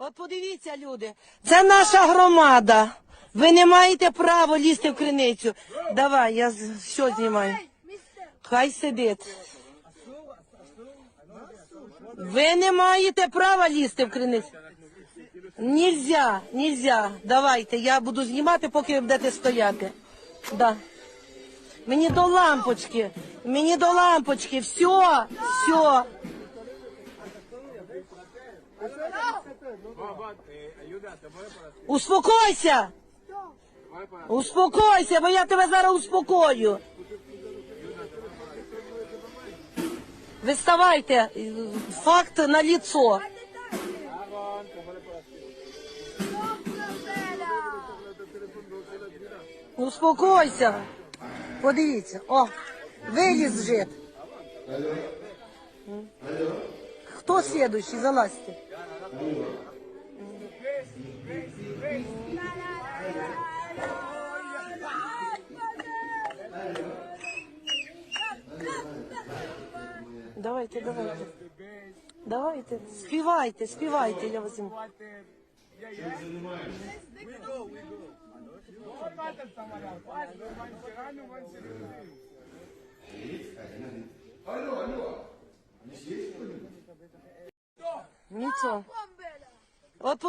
От подивіться, люди, це наша громада. Ви не маєте права лізти в криницю. Давай, я все знімаю. Хай сидить. Ви не маєте права лізти в криницю. Нельзя, нельзя. Давайте, я буду знімати, поки ви будете стояти. Да. Мені до лампочки. Мені до лампочки. Все, все. Успокойся! Успокойся, бо я тебе зараз успокою. Виставайте факт на лицо. Успокойся. Подивіться. О, виліз жит. Хто слідуючий? Залазьте. Давайте, давайте. Давайте, співайте, співайте, я возьму. Нічого. От